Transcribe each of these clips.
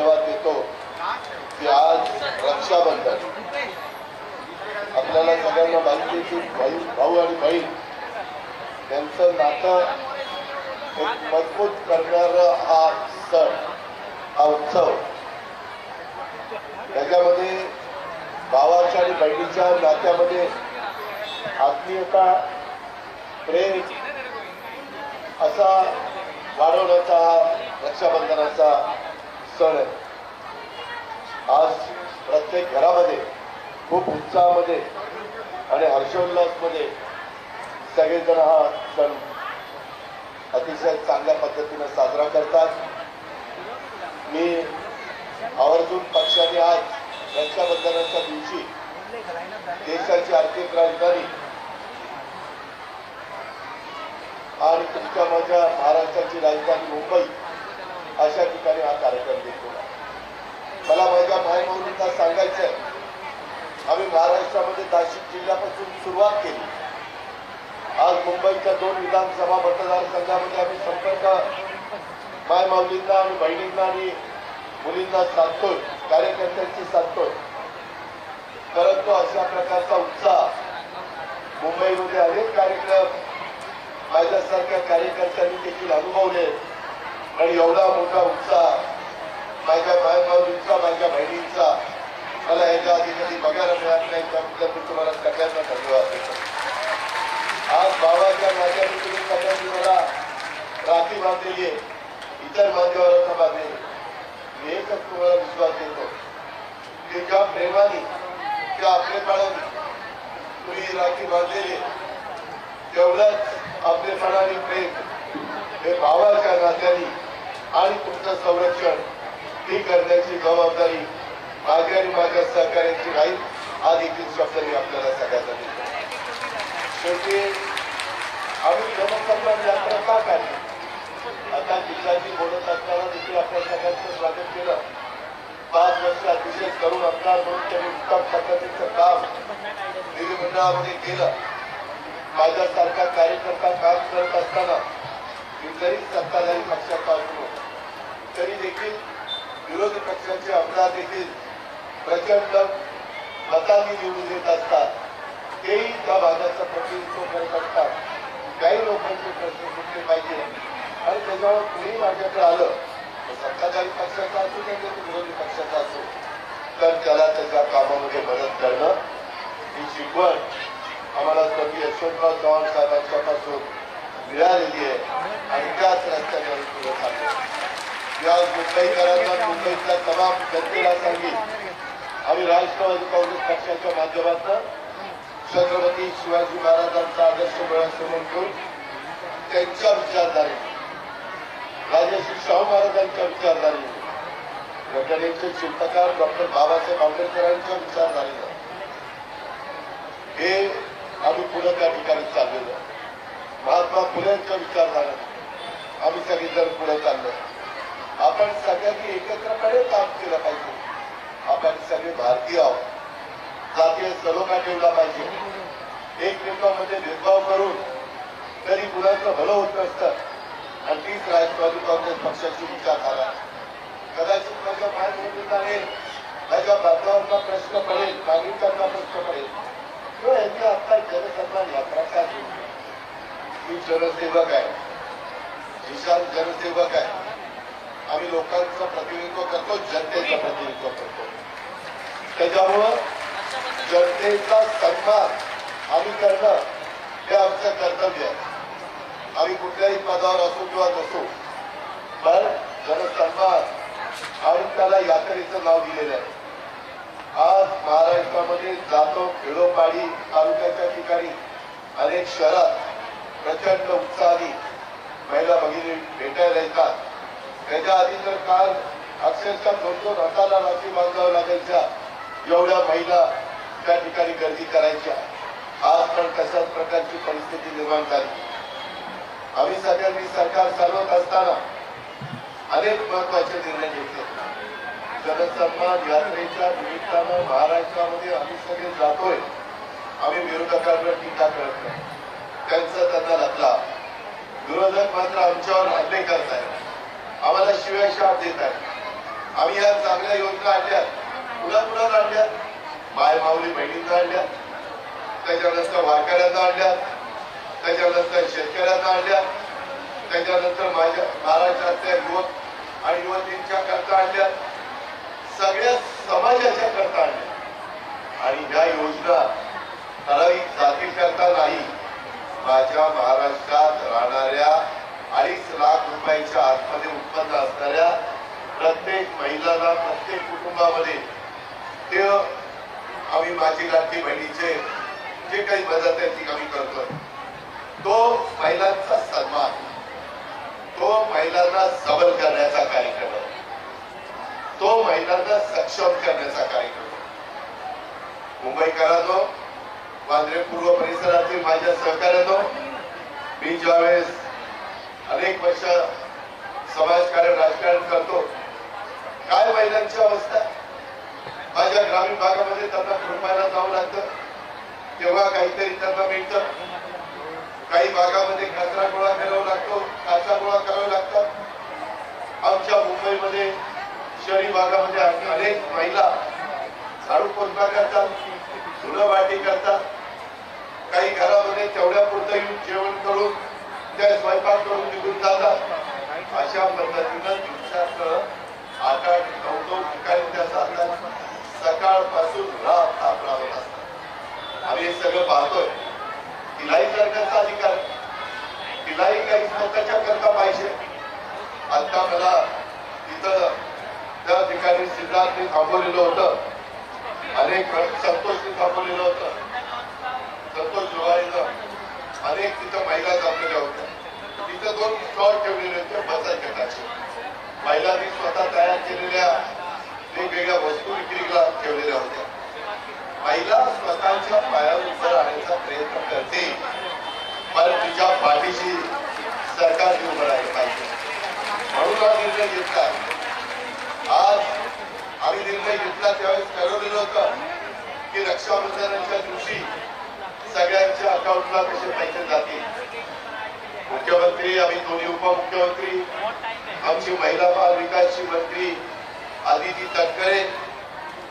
आशीर्वाद देतो की आज रक्षाबंधन. आपल्याला सगळ्यांना माहिती की भाई भाऊ आणि बहीण त्यांचं नातं एक मजबूत करणारा हा सण हा उत्सव. त्याच्यामध्ये भावाच्या आणि बहिणीच्या नात्यामध्ये आत्मीयता प्रेम असा वाढवण्याचा रक्षाबंधनाचा सण आहे. आज प्रत्येक घरामध्ये खूप उत्साहामध्ये आणि हर्षोल्लासमध्ये सगळेजण हा सण अतिशय चांगल्या पद्धतीनं साजरा करतात. मी आवर्जून पक्षाने आज रक्षाबंधनाच्या दिवशी देशाची आर्थिक राजधानी आणि तुमच्या माझ्या महाराष्ट्राची राजधानी मुंबई अशा ठिकाणी हा कार्यक्रम घेतलेला मला माझ्या भाई बहिणींना सांगायचं आहे आम्ही महाराष्ट्रामध्ये नाशिक जिल्ह्यापासून सुरुवात केली. आज मुंबईच्या दोन विधानसभा मतदारसंघामध्ये आम्ही संपर्क माय माऊलींना आणि बहिणींना आणि मुलींना साधतोय कार्यकर्त्यांशी साधतोय. परंतु अशा प्रकारचा उत्साह मुंबईमध्ये अनेक कार्यक्रम माझ्यासारख्या कार्यकर्त्यांनी देखील अनुभवले. आणि एवढा मोठा उत्साह माझ्या मायमाऊलींचा माझ्या बहिणींचा मला याच्या आधी कधी बघायला मिळत नाही त्याबद्दल तुम्हाला सगळ्यांना धन्यवाद देतो. आज बाबाच्या नात्याने तुम्ही सगळ्यांनी मला राखी बांधलेली आहे. इतर मान्यवरांना बांधले मी एकच तुम्हाला विश्वास देतो की ज्या प्रेमाने त्या आपलेपणाने तुम्ही ही राखी बांधलेली तेवढंच आपलेपणाने प्रेम हे भावाच्या नात्याने आणि तुमचं संरक्षण ही करण्याची जबाबदारी माझी आणि माझ्या सहकार्यांची राहील हा देखील शब्द मी आपल्याला सगळ्यांना देतो. शेवटी आम्ही जनसंपर्क यात्रा का काढली? आता जिल्ह्याची बोलत असताना देखील आपल्या सगळ्यांचं स्वागत केलं. पाच वर्ष अतिशय करून असणार म्हणून त्यांनी उत्तम पद्धतीचं काम विधिमंडळामध्ये केलं. माझ्यासारखा कार्यकर्ता काम करत असताना मी जरी सत्ताधारी पक्षाचा असलो तरी देखील विरोधी पक्षाचे आमदार देखील प्रचंड मतांनी निवडून येत असतात. तेही त्या भागाचं प्रतिनिधित्व करत असतात. काही लोकांचे प्रश्न सुटले पाहिजे. आणि त्याच्यावर कुणी माझ्याकडे आलं तर सत्ताधारी पक्षाचा असू नाही तर विरोधी पक्षाचा असो तर त्याला त्याच्या कामामध्ये मदत करणं ही शिकवण आम्हाला स्वर्गीय यशवंतराव चव्हाण साहेबांच्यापासून मिळालेली आहे. आणि त्याच रस्त्याने पुढे चालू या मुंबईकरांना मुंबईतल्या तमाम जनतेला सांगेल आम्ही राष्ट्रवादी काँग्रेस पक्षाच्या माध्यमातून छत्रपती शिवाजी महाराजांचा आदर्श डोळ्यासमोर घेऊन त्यांच्या विचारधारे राजश्री शाहू महाराजांच्या विचारधारे घटनेचे शिल्पकार डॉक्टर बाबासाहेब आंबेडकरांच्या विचारधारेला हे आम्ही पुढे त्या ठिकाणी चाललेलो महात्मा फुलेंच्या विचारधारेनं आम्ही सगळेजण पुढे चाललो आपण सगळ्यांनी एकत्रपणे काम केलं पाहिजे. आपण सगळे भारतीय आहोत. जातीय सलोखा ठेवला पाहिजे. एकमेकांमध्ये भेदभाव करून तरी मुलांचं भलं होत नसतं. आणि तीच राष्ट्रवादी काँग्रेस पक्षाची विचारधारा. आहे. कदाचित माझ्या माय बहिणींना माझ्या बांधवांना प्रश्न पडेल नागरिकांना प्रश्न पडेल. किंवा यांनी आता जनसन्मान यात्रा का घेतली मी जनसेवक आहे. विशाल जनसेवक आहे. आम्ही लोकांचं प्रतिनिधित्व करतो जनतेचं प्रतिनिधित्व करतो. त्याच्यामुळं जनतेचा सन्मान आम्ही करणं हे आमचं कर्तव्य आहे. आम्ही कुठल्याही पदावर असू किंवा नसो पण जनसन्मान आणि त्याला यात्रेचं नाव दिलेलं आहे. आज महाराष्ट्रामध्ये जातो खेडोपाडी तालुक्याच्या ठिकाणी अनेक शहरात प्रचंड उत्साहाने महिला भगिनी भेटायला येतात. त्याच्या आधी तर काल अक्षरशः दोन दोन हाताला राखी बांधावं लागायच्या एवढ्या महिला त्या ठिकाणी गर्दी करायच्या. आज पण तशाच प्रकारची परिस्थिती निर्माण झाली. आम्ही सगळ्यांनी सरकार चालवत असताना अनेक महत्त्वाचे निर्णय घेतले. जनसन्मान यात्रेच्या निमित्तानं महाराष्ट्रामध्ये आम्ही सगळे जातोय. आम्ही विरोधकांवर टीका करत नाही. त्यांचा त्यांना लागला विरोधक मात्र आमच्यावर हल्ले करतायत. शिवाय शाप देत आहे आम्ही या चांगल्या योजना आणल्या पुन्हा पुन्हा आणल्या माय माऊली बहिणींना आणल्या त्याच्यानंतर वारकऱ्यांना आणल्या त्याच्यानंतर शेतकऱ्यांना आणल्या त्याच्यानंतर माझ्या महाराष्ट्रातल्या युवक आणि युवतींच्या करता आणल्या सगळ्या समाजाच्या करता आणल्या आणि ह्या योजना ठराविक जातीकरता नाही. माझ्या महाराष्ट्रात राहणाऱ्या अडीच लाख रुपयाच्या आतमध्ये उत्पन्न असणाऱ्या प्रत्येक महिलाला प्रत्येक कुटुंबामध्ये ते आम्ही माझी लाटकी बहिणीचे जे काही मदत आहे ती आम्ही करतो तो महिलांचा सन्मान तो महिलांना सबल करण्याचा कार्यक्रम आहे. तो महिलांना सक्षम करण्याचा कार्यक्रम मुंबईकरांनो वांद्रे पूर्व परिसरातील माझ्या सहकार्यानो मी ज्यावेळेस अनेक वर्ष समाजकारण राजकारण करतो. काय महिलांची अवस्था? माझ्या ग्रामीण भागामध्ये त्यांना कुटुंबाला जावं लागतं. तेव्हा काहीतरी त्यांना मिळतं. काही भागामध्ये कचरा गोळा करावा लागतो काचा गोळा करावा लागतात आमच्या मुंबईमध्ये शहरी भागामध्ये अनेक महिला झाडू पोचणा करतात धुणं वाटी करतात. काही घरामध्ये तेवढ्या पुरतं येऊन जेवण करून त्या स्वयंपाक करून निघून जातात. अशा पद्धतीनं दिवसात आठ आठ नऊ नऊ ठिकाणी त्या जातात सकाळपासून रात आपणावर असतात. आम्ही हे सगळं पाहतोय. तिलाही सरकारचा अधिकार तिलाही काही स्वतःच्या करता पाहिजे. आता मला तिथं त्या ठिकाणी सिद्धार्थने थांबवलेलं होतं. अनेक संतोषने थांबवलेलं होतं. संतोष जोवारीनं अनेक तिथं महिला जमलेल्या होत्या. तिथं दोन स्टॉल ठेवलेले होते बचत गटाचे महिलांनी स्वतः तयार केलेल्या वेगवेगळ्या वस्तू विक्रीला ठेवलेल्या होत्या. महिला स्वतःच्या पायावर उभं राहण्याचा प्रयत्न करते पण तिच्या पाठीशी सरकारने उभं राहिलं पाहिजे. म्हणून हा निर्णय घेतला. आज आम्ही निर्णय घेतला त्यावेळेस ठरवलेलं होतं की रक्षाबंधनाच्या दिवशी सगळ्यांच्या अकाउंटला कसे पैसे जातील. मुख्यमंत्री आम्ही दोन्ही उपमुख्यमंत्री आमची महिला बाल विकासची मंत्री आदिती तटकरे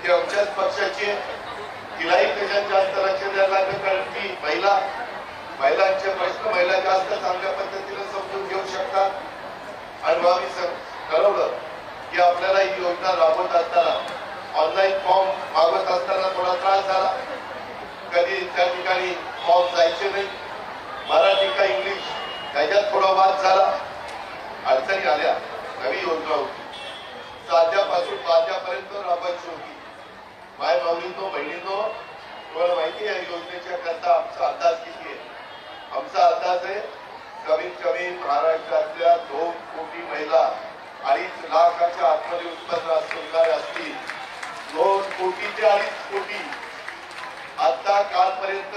ही आमच्याच पक्षाची तिलाही त्याच्यात जास्त लक्ष द्यायला लागलं कारण की महिला महिलांचे प्रश्न महिला जास्त चांगल्या पद्धतीने समजून घेऊ शकतात. आणि मग आम्ही स- ठरवलं की आपल्याला ही योजना राबवत असताना ऑनलाईन फॉर्म मागवत असताना थोडा त्रास झाला. कधी त्या ठिकाणी मॉल जायचे नाही. मराठी का इंग्लिश त्याच्यात थोडा वाद झाला. अडचणी आल्या. नवी योजना होती. साध्यापासून पाध्यापर्यंत राबायची होती माय माऊलींनो बहिणीतो तुम्हाला माहिती आहे योजनेच्या करता आमचा अंदाज किती आहे? आमचा अंदाज आहे कमीत कमी महाराष्ट्रातल्या दोन कोटी महिला अडीच लाखाच्या आतमध्ये उत्पन्न असणारे असतील. दोन कोटी ते अडीच कोटी आता कालपर्यंत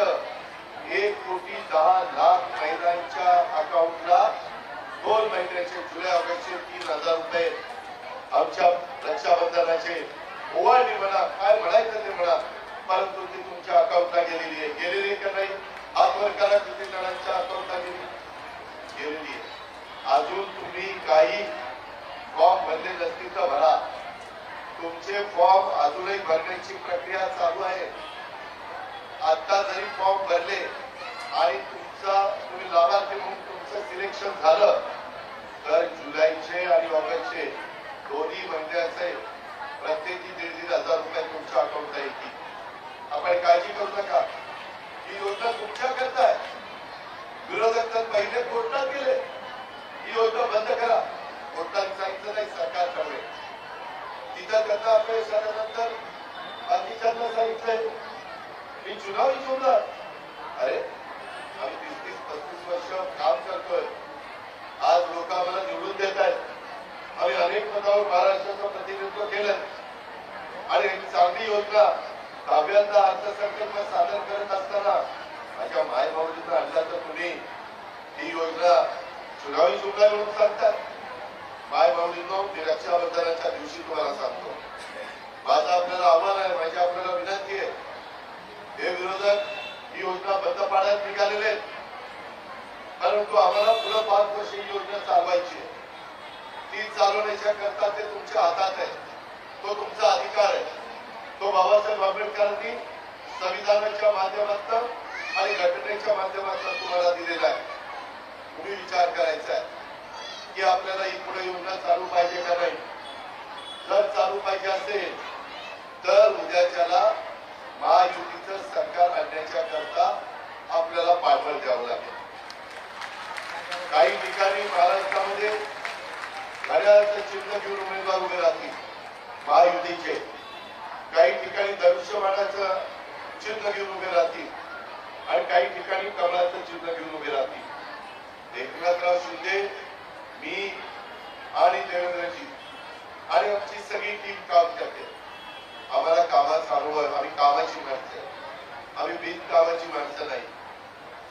एक कोटी दहा लाख महिलांच्या अकाउंटला दोन महिन्याचे जुलै ऑगस्टचे तीन हजार रुपये आमच्या रक्षाबंधनाचे ओवाळणी म्हणा काय म्हणायचं ते म्हणा परंतु ती तुमच्या अकाउंटला गेलेली आहे. गेलेली आहे का नाही? हातवर करा किती जणांच्या अकाउंटला गेली? गेलेली आहे. अजून तुम्ही काही फॉर्म भरले नसतील तर भरा. तुमचे फॉर्म अजूनही भरण्याची प्रक्रिया चालू आहे. आता जरी फॉर्म भरले आणि तुमचा तुम्ही लाभार्थी म्हणून तुमचं सिलेक्शन झालं तर जुलैचे आणि ऑगस्टचे दोन्ही महिन्याचे प्रत्येकी दीड दीड हजार रुपये तुमच्या अकाउंटला येतील. आपण काळजी करू नका. ही योजना तुमच्या करता आहे विरोधक तर पहिले कोर्टात गेले ही योजना बंद करा. कोर्टात सांगितलं नाही सरकार कळवे तिथं त्यांना अपयश आल्यानंतर बाकीच्यांना सांगितलंय मी चुनावी शोधला अरे आम्ही तीस तीस पस्तीस वर्ष काम करतोय. आज लोक आम्हाला निवडून देत आहेत आम्ही अनेक पदावर महाराष्ट्राचं प्रतिनिधित्व केलं आणि चांगली योजना ताब्याचा अर्थसंकल्प सादर करत असताना माझ्या माय भाऊजींना आणला तर तुम्ही ही योजना चुनावी सुद्धा म्हणून सांगतात माय भाऊजींनो मी रक्षाबंधनाच्या दिवशी तुम्हाला सांगतो. माझं आपल्याला आव्हान आहे माझी आपल्याला विनंती आहे. हे विरोधक ही योजना बंद पाडण्यात निघालेले आहेत. परंतु आम्हाला पुढे पाच वर्ष ही योजना चालवायची आहे. ती चालवण्याच्या करता ते तुमच्या हातात आहे तो तुमचा अधिकार आहे. तो बाबासाहेब आंबेडकरांनी संविधानाच्या माध्यमातून आणि घटनेच्या माध्यमातून तुम्हाला दिलेला आहे. तुम्ही विचार करायचा आहे की आपल्याला ही पुढे योजना चालू पाहिजे का नाही? जर चालू पाहिजे असेल तर उद्याच्याला महायुतीचं सरकार आणण्याच्या करता आपल्याला पाठबळ द्यावं लागेल. काही ठिकाणी महाराष्ट्रामध्ये घड्याळाचं चिन्ह घेऊन उमेदवार उभे राहतील महायुतीचे. काही ठिकाणी धनुष्यबाणाचं चिन्ह घेऊन उभे राहतील आणि काही ठिकाणी कमळाचं चिन्ह घेऊन उभे राहतील. एकनाथराव शिंदे मी आणि देवेंद्रजी आणि आमची सगळी टीम काम करते. आम्हाला कामाचा अनुभव आम्ही कामाची माणसं आहे. आम्ही बिनकामाची माणसं नाही.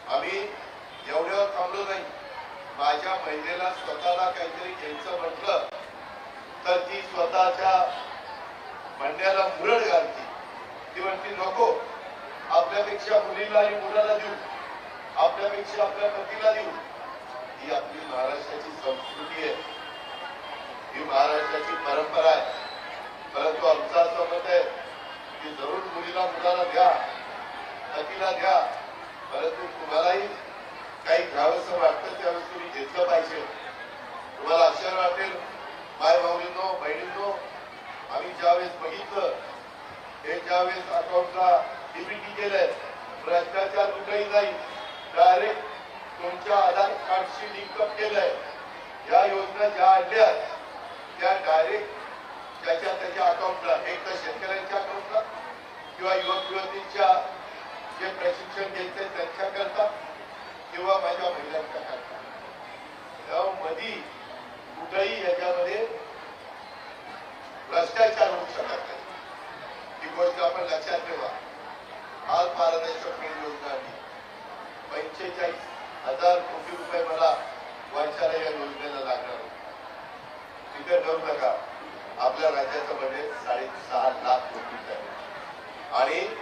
आम्ही एवढ्यावर थांबलो नाही. माझ्या महिलेला स्वतःला काहीतरी घ्यायचं म्हटलं तर ती स्वतःच्या म्हणण्याला मुरड घालती. ती म्हणती नको. आपल्यापेक्षा मुलीला आणि मुलाला देऊ. आपल्यापेक्षा आपल्या पतीला देऊ. ही आपली महाराष्ट्राची संस्कृती आहे. ही महाराष्ट्राची परंपरा आहे. परंतु आमचं असं मत आहे की जरूर मुलीला मुलाला द्या पतीला द्या परंतु तुम्हालाही काही घ्यावंसं वाटतं त्यावेळेस तुम्ही घेतलं पाहिजे. तुम्हाला आश्चर्य वाटेल माय भाऊलींनो बहिणींनो आम्ही ज्यावेळेस बघितलं हे ज्यावेळेस अकाउंटला डीबीटी केलंय भ्रष्टाचार कुठेही नाही डायरेक्ट तुमच्या आधार कार्डशी लिंकअप केलंय. या योजना ज्या आणल्या त्या डायरेक्ट त्याच्या त्याच्या अकाउंटला एक तर शेतकऱ्यांच्या अकाउंटला किंवा युवक युवतींच्या जे प्रशिक्षण घ्यायचे त्यांच्याकरता किंवा माझ्या महिलांच्या करता. मधी कुठेही याच्यामध्ये भ्रष्टाचार होऊ शकत नाही. ही गोष्ट आपण लक्षात ठेवा. आज पारदर्शक वीज योजना आली पंचेचाळीस हजार कोटी रुपये मला वर्षाला या योजनेला लागणार होते. तिथे ठरू नका. आपल्या राज्याचं बजेट साडेसहा लाख कोटीचं आहे आणि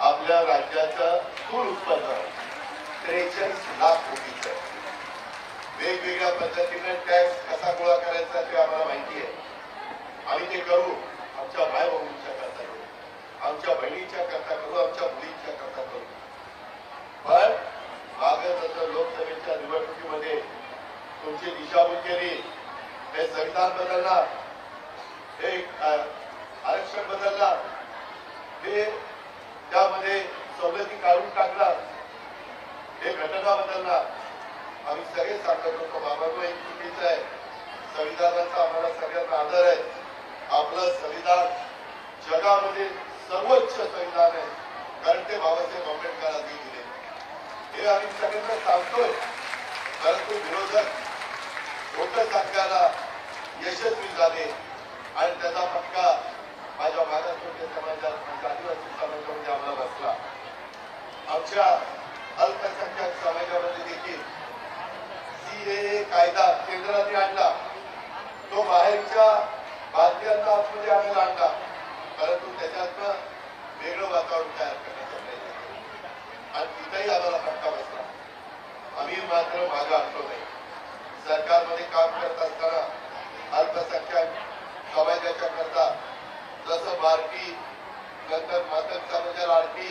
आपल्या राज्याचं स्थूल उत्पन्न त्रेचाळीस लाख कोटीचं आहे. वेगवेगळ्या पद्धतीने टॅक्स कसा गोळा करायचा ते आम्हाला माहिती आहे. आम्ही ते करू आमच्या भाई बहिणीच्या करता करू. आमच्या बहिणीच्या करता करू आमच्या मुलींच्या करता करू. पण मागे जसं लोकसभेच्या निवडणुकीमध्ये तुमची दिशाभूल केली हे संविधान बदलणार. एक आरक्षण बदलला. हे त्यामध्ये सवलती काढून टाकला. हे घटना बदलला आम्ही सगळे सांगत होतो बाबांनो एक चुकीचं आहे. संविधानाचा आम्हाला सगळ्यांना आदर आहे. आपलं संविधान जगामध्ये सर्वोच्च संविधान आहे. कारण ते बाबासाहेब आंबेडकरांनी दिले. हे आम्ही सगळ्यांना सांगतोय. परंतु विरोधक खोटं सांगायला यशस्वी झाले. आणि त्याचा फटका माझ्या मागासवर्गीय समाजात माझ्या आदिवासी समाजामध्ये आम्हाला बसला. आमच्या अल्पसंख्याक समाजामध्ये देखील सीएए कायदा केंद्राने आणला. तो बाहेरच्या भारतीयांचा आतमध्ये आम्हाला आणला. परंतु त्याच्यातनं वेगळं वातावरण तयार करण्याचा प्रयत्न केला. आणि तिथेही आम्हाला फटका बसला. आम्ही मात्र मागे हटलो नाही. सरकारमध्ये काम करत असताना अल्पसंख्याक समाजाच्या करता जसं बारकी नंतर मदत समाजाला आरटी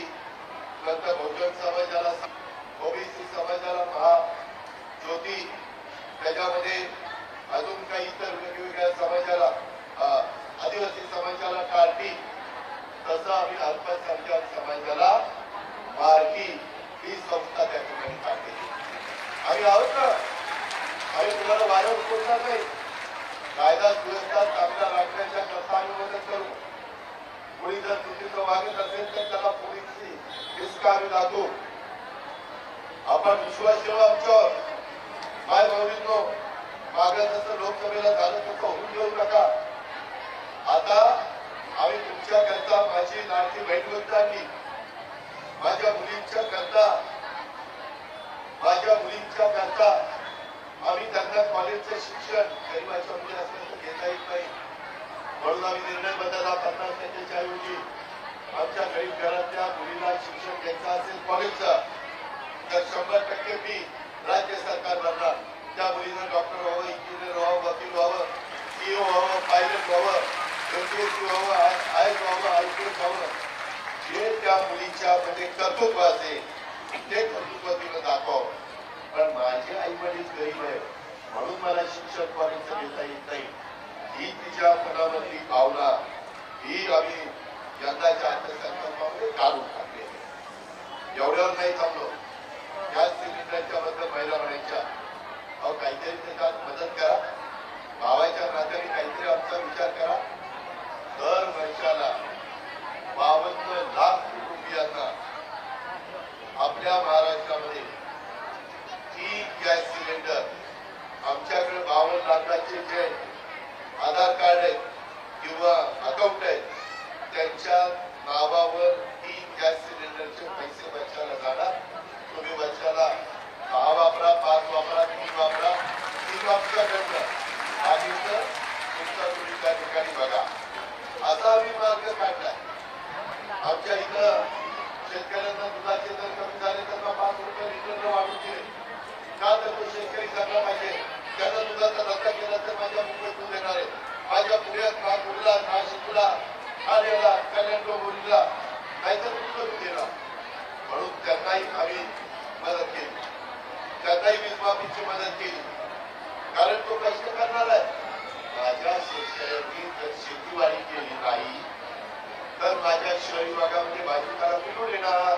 नंतर बहुजन समाजाला ओबीसी समाजाला महा ज्योती त्याच्यामध्ये अजून काही इतर वेगवेगळ्या समाजाला आदिवासी समाजाला कार्टी तसं आम्ही अल्पसंख्याक समाजाला मार्गी ही संस्था त्या ठिकाणी काढली. आम्ही आहोत ना? आम्ही तुम्हाला वारंवार सोडणार नाही. कायदा सुव्यवस्था चांगला राखण्याच्या करता आम्ही मदत करू. कोणी जर चुकीचं वागत असेल तर त्याला पोलिसची रिस्क आम्ही आपण विश्वास ठेवा आमच्यावर माय भाऊजींनो मागं जसं लोकसभेला झालं तसं होऊन देऊ नका. आता आम्ही तुमच्याकरता माझी लाडकी बहीण गोष्ट माझ्या मुलींच्या करता माझ्या मुलींच्या करता आम्ही त्यांना कॉलेजचं शिक्षण गरीबाच्या मुली असल्याचं घेता येत नाही. म्हणून आम्ही निर्णय बदलला. पन्नास टक्क्याच्या ऐवजी आमच्या गरीब घरातल्या मुलीला शिक्षण घ्यायचं असेल कॉलेजचं तर शंभर टक्के मी राज्य सरकार भरणार त्या मुलीनं डॉक्टर व्हावं इंजिनियर व्हावं वकील व्हावं सीओ व्हावं पायलट व्हावं एमपीएससी व्हावं आय- एस व्हावं आय पी एस व्हावं. जे त्या मुलीच्या मध्ये कर्तृत्व असेल ते कर्तृत्व तिनं दाखव पण माझे आई वडील गरीब आहे म्हणून मला शिक्षण कॉलेजचं घेता येत नाही. ही तिच्या मनामधली भावना ही आम्ही यंदाच्या अर्थसंकल्पामध्ये काढून टाकली आहे. एवढ्यावर नाही थांबलो गॅस सिलेंडरच्या बद्दल महिला म्हणायच्या अहो काहीतरी त्याच्यात मदत करा भावाच्या नात्याने काहीतरी आमचा विचार करा दर वर्षाला बावन्न लाख कुटुंबियांना आपल्या महाराष्ट्रामध्ये तीन गॅस सिलेंडर आमच्याकडे बावन्न लाखाचे जे आधार कार्ड आहेत किंवा अकाउंट आहेत त्यांच्या नावावर तीन गॅस सिलेंडरचे पैसे वर्षाला जाणार तुम्ही वर्षाला दहा वापरा पाच वापरा तीन वापरा तीन वापराकडनं आणि तर तुमचा तुम्ही त्या ठिकाणी बघा असा आम्ही मार्ग काढलाय आमच्या इथं शेतकऱ्यांना दुधाचे दर कमी झाले त्यांना पाच रुपये लिटरनं वाढून दिले का तर तो शेतकरी जगला पाहिजे त्यांना दुधाचा धंदा केला तर माझ्या मुंबईत दूध येणार आहे माझ्या पुण्यात नागपूरला नाशिकला ठाण्याला कल्याण डोंबिवलीला नाहीतर कुठलं दूध येणार म्हणून त्यांनाही आम्ही मदत केली त्यांनाही वीज माफीची मदत केली कारण तो कष्ट करणार आहे माझ्या शेतकऱ्यांनी जर शेतीवाडी केली नाही तर माझ्या शहरी भागामध्ये भाजीपाला कुठून येणार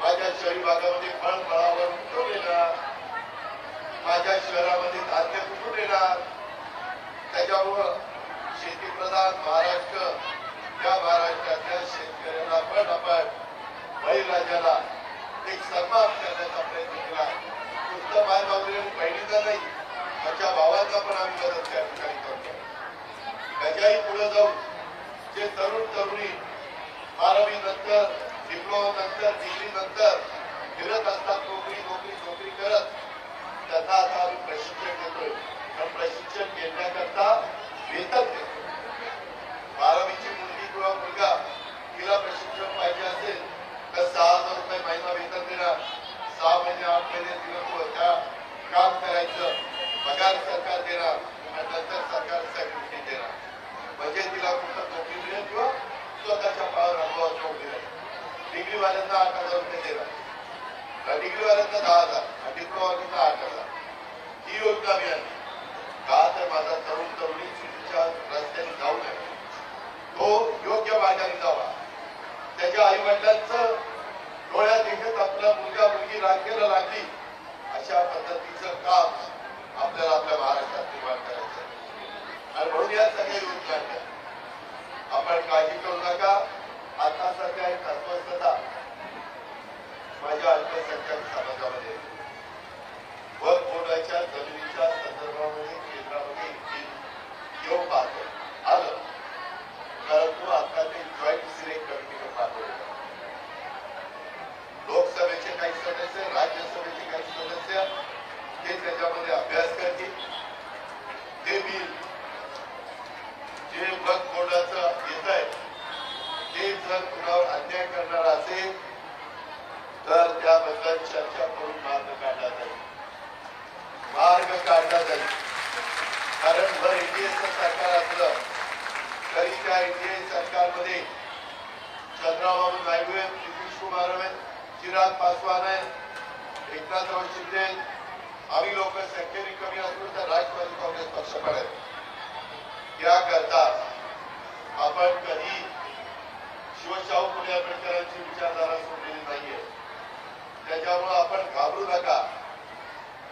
माझ्या शहरी भागामध्ये फळ फळावर कुठून येणार माझ्या शहरामध्ये धान्य कुठून येणार त्याच्यामुळं शेतीप्रधान महाराष्ट्र या महाराष्ट्रातल्या शेतकऱ्याला पण आपण बळीराजाला एक सन्मान करण्याचा प्रयत्न केला नुसतं माय बाबरी आणि बहिणीचा नाही त्याच्या भावाचा पण आम्ही मदत त्या ठिकाणी करतो त्याच्याही पुढे जाऊन जे तरुण तरुणी बारावी नंतर डिप्लोमा नंतर डिग्री नंतर फिरत असतात नोकरी नोकरी नोकरी करत त्यांना आता आम्ही प्रशिक्षण देतोय. पण प्रशिक्षण घेण्याकरता वेतन देतो बारावीची मुलगी किंवा मुलगा तिला प्रशिक्षण पाहिजे असेल तर सहा हजार रुपये महिना वेतन देणार. सहा महिने आठ महिने दिवस त्या काम करायचं पगार सरकार देणार आणि नंतर सरकार सॅक्युरिटी देणार. म्हणजे तिला कुठं नोकरी मिळेल किंवा स्वतःच्या पायावर अनुभवाची नोकरी डिग्री डिग्रीवाल्यांना आठ हजार रुपये देणार डिग्रीवाल्यांना दहा हजार डिप्लोमावाल्यांना आठ हजार. ही योजना मिळाली का तर माझा तरुण तरुणी चुकीच्या रस्त्याने जाऊ नये तो योग्य मार्गाने जावा. त्याच्या आई वडिलांचं डोळ्यात देखत आपला मुलगा मुलगी रांगेला लागली अशा पद्धतीचं काम आपल्याला आपल्या महाराष्ट्रात निर्माण करायचं आहे. आणि म्हणून या सगळ्या योजना आहेत. आपण काळजी करू नका आता सध्या एक अस्वस्थता माझ्या अल्पसंख्याक समाजामध्ये वर बोर्डाच्या जमिनीच्या संदर्भामध्ये केंद्रामध्ये एक येऊन पाहतो आलं परंतु आता ते जॉईंट सिलेक्ट कमिटीने पाठवलं लोकसभेचे काही सदस्य राज्यसभेचे काही सदस्य हे त्याच्यामध्ये अभ्यास करतील ते बिल जे वक बोर्डाचं येत आहे ते जर कुणावर अन्याय करणार असेल तर त्याबद्दल चर्चा करून मार्ग काढला जाईल मार्ग काढला जाईल कारण भर एनडीएचं सरकार असलं तरी त्या एनडीए सरकारमध्ये चंद्राबाबू नायडू आहेत नितीश कुमार आहेत चिराग पासवान आहेत एकनाथराव शिंदे आम्ही लोक संख्येने कमी असून तर राष्ट्रवादी काँग्रेस पक्ष पण आहेत. याकरता आपण कधी शिवशाहू फुले आंबेडकरांची विचारधारा सोडलेली नाहीये. त्याच्यामुळे आपण घाबरू नका.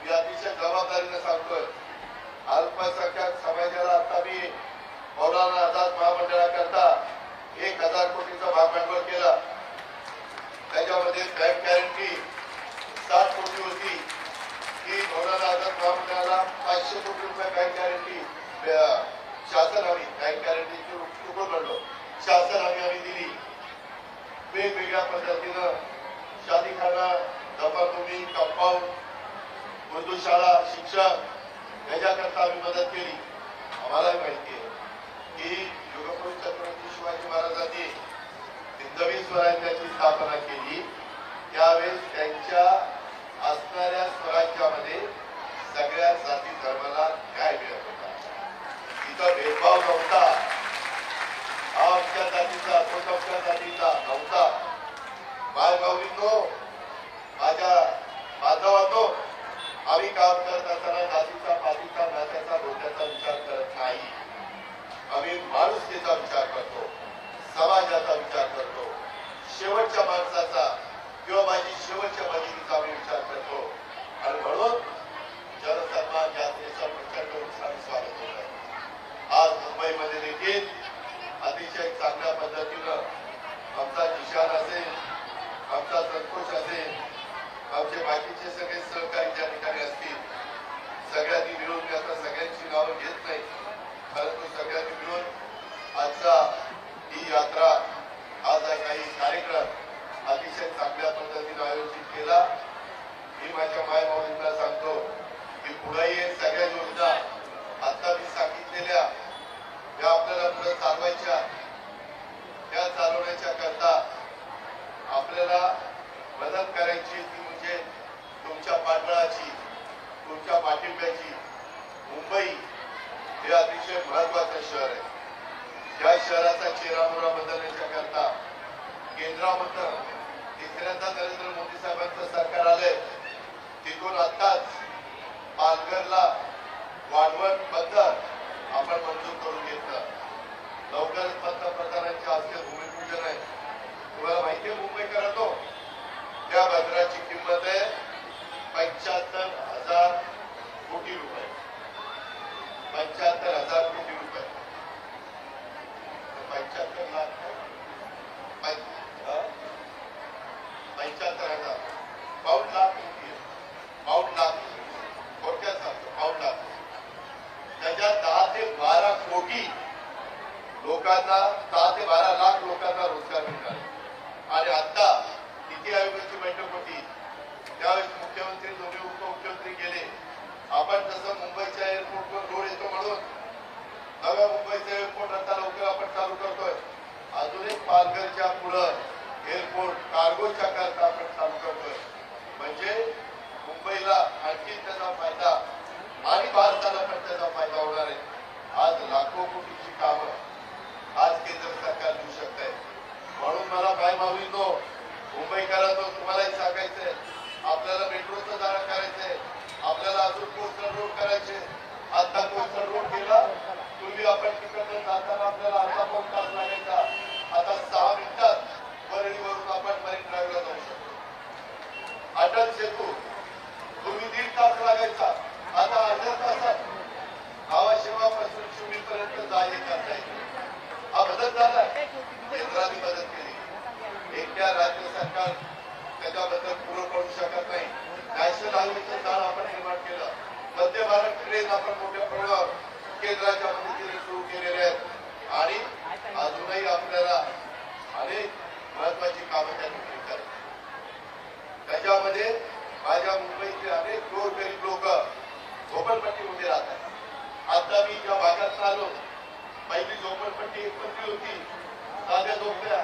मी अतिशय जबाबदारीनं सांगतोय अल्पसंख्याक समाजाला आता मी मौलाना आझाद महामंडळाकरता एक हजार कोटीचा भागभांडवल केला. त्याच्यामध्ये बँक गॅरंटी सात कोटी होती. ती मौलाना आझाद महामंडळाला पाचशे कोटी रुपये बँक गॅरंटी शासन हमी बँक गॅरंटीची तुकडं शासन हमी आम्ही दिली. वेगवेगळ्या पद्धतीनं शादीखाना दफाभूमी कंपाऊंड उर्दू शाळा शिक्षक याच्याकरता आम्ही मदत केली. आम्हालाही माहिती आहे की युगपुरुष छत्रपती शिवाजी महाराजांनी हिंदवी स्वराज्याची स्थापना केली. त्यावेळेस त्यांच्या असणाऱ्या स्वराज्यामध्ये सगळ्या जाती धर्माला न्याय मिळत होता. तिथं भेदभाव नव्हता. आमच्या जातीचा तो तुमच्या जातीचा नव्हता. माय भाऊंनो माझ्या बांधवांनो आम्ही काम करत असताना नाशिकचा पाठीचा नात्याचा डोक्याचा विचार करत नाही. आम्ही माणुसकीचा विचार करतो. समाजाचा विचार करतो. शेवटच्या माणसाचा किंवा माझी शेवटच्या मजुरीचा आम्ही विचार करतो. आणि म्हणून शिरापुरा चेहरामोहरा बदलण्याच्या करता. केंद्राबद्दल तिसऱ्यांदा नरेंद्र मोदी साहेबांचं सरकार आलंय. तिथून आताच पालघरला वाढवणबद्दल आपण मंजूर करून घेतलं. लवकरच पंतप्रधानांच्या हस्ते भूमिपूजन आहे. तुम्हाला माहिती मुंबई करतो? त्या बंदराची किंमत आहे पंच्याहत्तर हजार कोटी रुपये. पंच्याहत्तर हजार कोटी पंच्याहत्तर लाख पंच्याहत्तर हजार पाऊण लाख कोटी लाख थोडक्यात सांगतो लाख त्याच्यात दहा ते बारा कोटी लोकांना दहा ते बारा लाख लोकांना रोजगार मिळणार आणि आता नीती आयोगाची बैठक होती त्यावेळेस मुख्यमंत्री दोन्ही उपमुख्यमंत्री गेले आपण जसं मुंबईच्या एअरपोर्टवर रोड येतो म्हणून नव्या मुंबईचं एअरपोर्ट आता लवकर आपण चालू करतोय अजून एक पालघरच्या पुढं एअरपोर्ट कार्गोच्या करता आपण चालू करतोय म्हणजे मुंबईला आणखी त्याचा फायदा आणि भारताला पण त्याचा फायदा होणार आहे आज लाखो कोटीची कामं आज केंद्र सरकार देऊ शकत आहे म्हणून मला काय माऊलीनो मुंबईकरांनो तुम्हालाही सांगायचंय आपल्याला मेट्रोचं जाणं करायचंय आपल्याला अजून कोस्टल रोड करायचे आता कोस्टल रोड केला पूर्वी आपण तिकडनं जाताना आपल्याला अर्धा पाऊन तास लागायचा आता सहा मिनिटात परळीवरून आपण मरीन ड्राईव्हला जाऊ शकतो अटल सेतू पूर्वी दीड तास लागायचा आता अर्ध्या तासात गावाशेवापासून शिवडीपर्यंत जाय करता येते हा बदल झाला केंद्राने मदत केली. एकट्या राज्य सरकार त्याच्याबद्दल पूर्ण करू शकत नाही. नॅशनल हायवेचं जाळ आपण निर्माण केलं. मध्य भारत ट्रेन आपण मोठ्या प्रमाणावर केंद्राच्या मदतीने सुरू केलेले आहेत. आणि अजूनही आपल्याला अनेक महत्वाची कामं त्या ठिकाणी करायची त्याच्यामध्ये माझ्या मुंबईचे अनेक गोरगरीब लोक झोपडपट्टीमध्ये राहतात. आता मी ज्या भागात आलो पहिली झोपडपट्टी एक होती. साध्या झोपड्या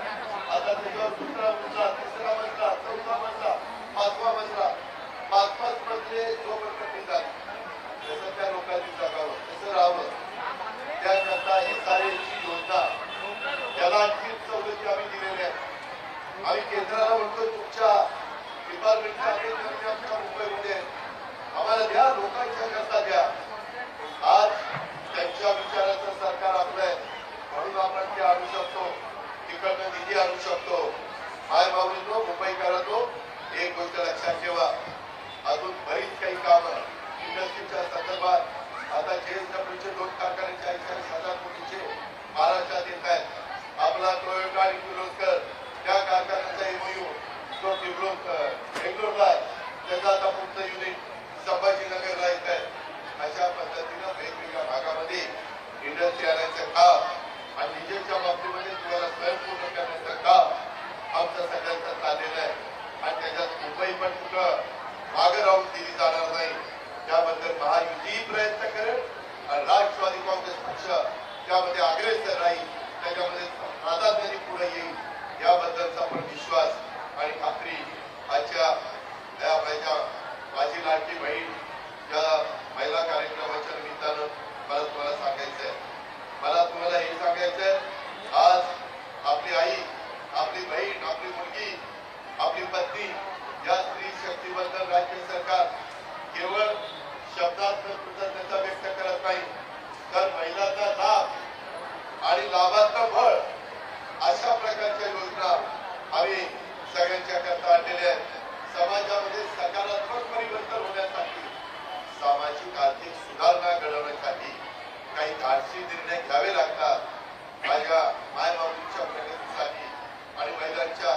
आता त्याच्यावर दुसरा मजला तिसरा मजला चौथा मजला पाचवा मजला मजले त्या लोकांनी जगावं तसं राहावं. त्याकरता एस आर योजना त्याला आणखी सवलती आम्ही दिलेल्या आहेत. आम्ही केंद्राला म्हणतो तुमच्या डिपार्टमेंटच्या अधिकारी आमच्या मुंबईमध्ये आम्हाला द्या लोकांच्या करता द्या आज त्यांच्या विचाराचं सरकार आपलं आहे म्हणून आपण ते आणू शकतो तिकडनं निधी आणू शकतो माय भाऊनो मुंबईकरांनो एक गोष्ट लक्षात ठेवा अजून बरीच काही कामं इंडस्ट्रीच्या संदर्भात आता जेएसडब्ल्यूचे दोन कारखाने चाळीस हजार कोटीचे महाराष्ट्रात येत आहेत टोयोटा आणि किर्लोस्कर त्या कारखान्याचा एमओयू जो किर्लोस्कर बेंगलोरला आहे त्याचा आता पुढचं युनिट संभाजीनगरला येत आहे. अशा पद्धतीनं वेगवेगळ्या भागामध्ये इंडस्ट्री आणायचं काम आणि डिझेलच्या बाबतीमध्ये तुम्हाला स्वयंपूर्ण करण्याचं काम आमचं सगळ्यांचं चाललेलं आहे. आणि त्याच्यात मुंबई पण कुठं मागे राहून दिली जाणार नाही. त्याबद्दल महायुतीही प्रयत्न करेल आणि राष्ट्रवादी काँग्रेस पक्ष त्यामध्ये अग्रेसर राहील. त्याच्यामध्ये माझा तरी पुढे येईल याबद्दलचा पण विश्वास आणि खात्री आजच्या आपल्या माझी लाडकी बहीण या महिला कार्यक्रमाच्या निमित्तानं मला तुम्हाला सांगायचं आहे मला तुम्हाला हे सांगायचं आज आपली आई आपली बहीण आपली मुलगी आपली पत्नी या स्त्री शक्तीबद्दल राज्य सरकार केवळ शब्दात कृतज्ञता व्यक्त करत नाही तर महिलाचा लाभ आणि लाभाचं फळ अशा प्रकारच्या योजना आम्ही सगळ्यांच्या करता आणलेल्या आहेत. समाजामध्ये सकारात्मक परिवर्तन होण्यासाठी सामाजिक आर्थिक सुधारणा घडवण्यासाठी काही धाडसी निर्णय घ्यावे लागतात. माझ्या मायबाबूंच्या प्रगतीसाठी आणि महिलांच्या